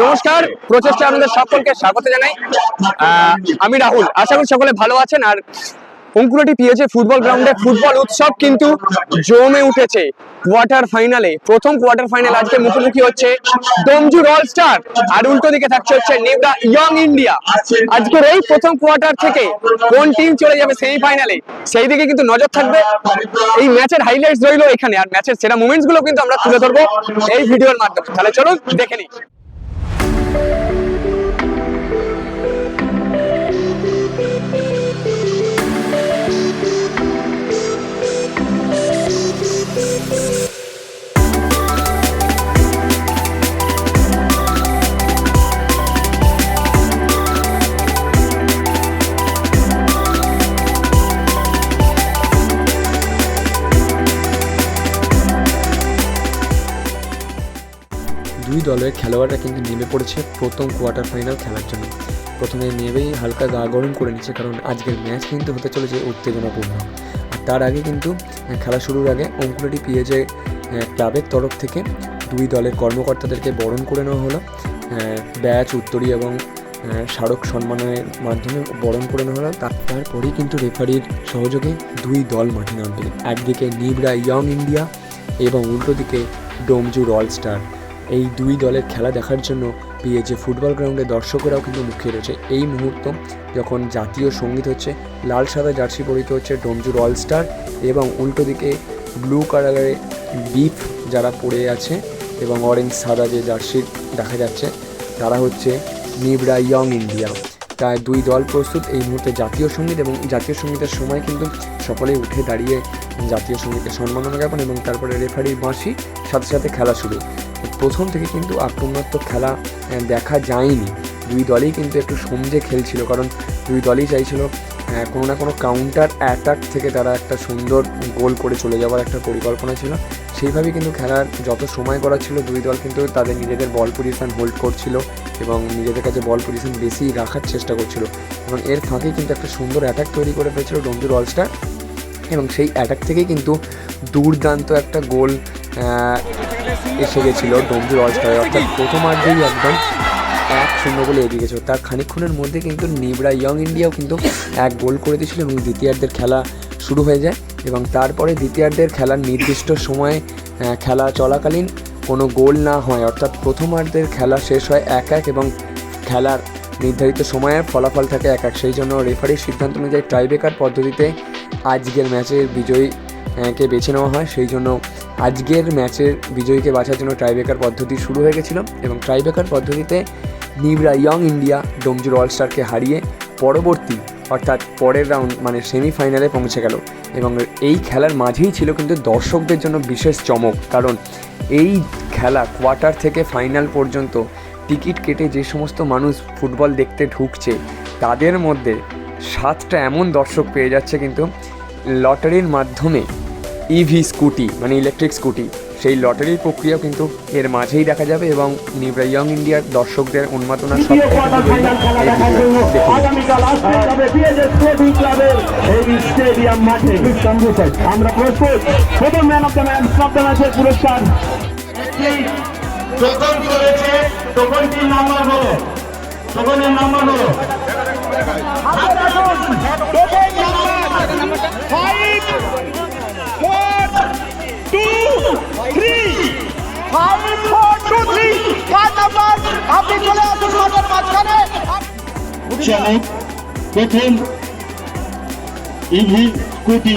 নমস্কার প্রচেষ্টা আপনাদের সকলকে স্বাগত জানাই। আমি রাহুল আশা করি সকলে ভালো আছেন। আর অঙ্কুরটি পিএচে ফুটবল গ্রাউন্ডে ফুটবল উৎসব কিন্তু জমে উঠেছে। কোয়ার্টার ফাইনালে প্রথম কোয়ার্টার ফাইনাল আজকে মুখোমুখি হচ্ছে ডোমজুর অল স্টার আর উল্টো দিকে থাকছে হচ্ছে নেবরা ইয়ং ইন্ডিয়া। আজকের এই প্রথম কোয়ার্টার থেকে কোন টিম চলে যাবে সেমিফাইনালে সেই দিকে কিন্তু নজর থাকবে। এই ম্যাচের হাইলাইটস রইল এখানে। আর ম্যাচের সেরা মুভমেন্টসগুলো কিন্তু আমরা তুলে ধরবো এই ভিডিওর মাধ্যমে। তাহলে চলুন দেখে নিই। thank you দুই দলের খেলোয়াড়রা কিন্তু নেমে পড়েছে প্রথম কোয়ার্টার ফাইনাল খেলার জন্য। প্রথমে নেমেই হালকা গা গরম করে নিচ্ছে কারণ আজকের ম্যাচ কিন্তু হতে চলেছে উত্তেজনাপূর্ণ। আর তার আগে কিন্তু খেলা শুরুর আগে অঙ্কুলাটি পিএজে ক্লাবের তরফ থেকে দুই দলের কর্মকর্তাদেরকে বরণ করে নেওয়া হলো। ব্যাচ, উত্তরী এবং স্মারক সম্মানের মাধ্যমে বরণ করে নেওয়া হলো। তার- তারপরেই কিন্তু রেফারির সহযোগে দুই দল মাঠে নামবে। একদিকে নিবরা ইয়ং ইন্ডিয়া এবং উল্টো দিকে অল স্টার এই দুই দলের খেলা দেখার জন্য পিএজে ফুটবল গ্রাউন্ডে দর্শকেরাও কিন্তু মুখিয়ে রয়েছে। এই মুহূর্ত যখন জাতীয় সংগীত হচ্ছে, লাল সাদা জার্সি পরিত হচ্ছে ডোমজুর অল স্টার এবং উল্টো দিকে ব্লু কালারের বিফ যারা পড়ে আছে এবং অরেঞ্জ সাদা যে জার্সি দেখা যাচ্ছে, তারা হচ্ছে নিবরা ইয়ং ইন্ডিয়া তাই দুই দল প্রস্তুত এই মুহূর্তে জাতীয় সংগীত এবং জাতীয় সঙ্গীতের সময় কিন্তু সকলেই উঠে দাঁড়িয়ে জাতীয় সঙ্গীতের সম্মাননা জ্ঞাপন এবং তারপরে রেফারির বাঁশি, সাথে সাথে খেলা শুরু। প্রথম থেকে কিন্তু আক্রমণাত্মক খেলা দেখা যায়নি। দুই দলই কিন্তু একটু সমঝে খেলছিল, কারণ দুই দলই চাইছিল কোনো না কোনো কাউন্টার অ্যাটাক থেকে তারা একটা সুন্দর গোল করে চলে যাওয়ার একটা পরিকল্পনা ছিল। সেইভাবেই কিন্তু খেলার যত সময় করা ছিল, দুই দল কিন্তু তাদের নিজেদের বল পজিশন হোল্ড করছিল এবং নিজেদের কাছে বল পজিশন বেশি রাখার চেষ্টা করছিল। এবং এর ফাঁকে কিন্তু একটা সুন্দর অ্যাটাক তৈরি করে ফেলেছিল ডোমজুর অলস্টার এবং সেই অ্যাটাক থেকেই কিন্তু দুর্দান্ত একটা গোল এসে গেছিল ডোমজুর অলস্টারে অর্থাৎ প্রথমার্ধেই একদম এক শূন্য গোলে এগিয়ে গেছিল। তার খানিকক্ষণের মধ্যে কিন্তু নিবরা ইয়ং ইন্ডিয়াও কিন্তু এক গোল করে দিয়েছিল এবং দ্বিতীয়ার্ধের খেলা শুরু হয়ে যায় এবং তারপরে দ্বিতীয়ার্ধের খেলার নির্দিষ্ট সময়ে খেলা চলাকালীন কোনো গোল না হয়। অর্থাৎ প্রথমার্ধের খেলা শেষ হয় এক এক এবং খেলার নির্ধারিত সময়ে ফলাফল থাকে এক এক। সেই জন্য রেফারির সিদ্ধান্ত অনুযায়ী টাইব্রেকার পদ্ধতিতে আজকের ম্যাচের বিজয়ী কে বেছে নেওয়া হয়, সেই জন্য আজকের ম্যাচের বিজয়ীকে বাছার জন্য টাইব্রেকার পদ্ধতি শুরু হয়ে গেছিল এবং টাইব্রেকার পদ্ধতিতে নিবরা ইয়ং ইন্ডিয়া ডোমজুর অলস্টারকে হারিয়ে পরবর্তী, অর্থাৎ পরের রাউন্ড মানে সেমিফাইনালে পৌঁছে গেল। এবং এই খেলার মাঝেই ছিল কিন্তু দর্শকদের জন্য বিশেষ চমক। কারণ এই খেলা কোয়ার্টার থেকে ফাইনাল পর্যন্ত টিকিট কেটে যে সমস্ত মানুষ ফুটবল দেখতে ঢুকছে, তাদের মধ্যে সাতটা এমন দর্শক পেয়ে যাচ্ছে কিন্তু লটারির মাধ্যমে ইভি স্কুটি মানে ইলেকট্রিক স্কুটি সেই লটারির প্রক্রিয়াও কিন্তু এর মাঝেই দেখা যাবে এবং নিবরা ইয়ং ইন্ডিয়ার দর্শকদের উন্মাদনা সব আমরা প্রস্তুত। প্রথম man of the of the ম্যাচের পুরস্কার। করেছে নাম্বার হলো। তখনের নাম্বার হলো। ফাইভ আপনি চলে আসুন মাঠের মাঝখানে। প্রথম ইভি স্কুটি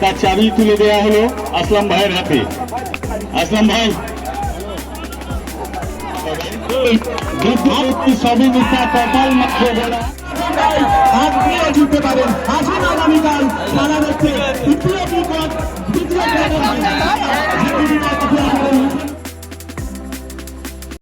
তার চাবি তুলে দেওয়া হলো আসলাম ভাইয়ের হাতে। আসলাম ভাই। সবই মিথ্যা কপাল মাত্র পারেন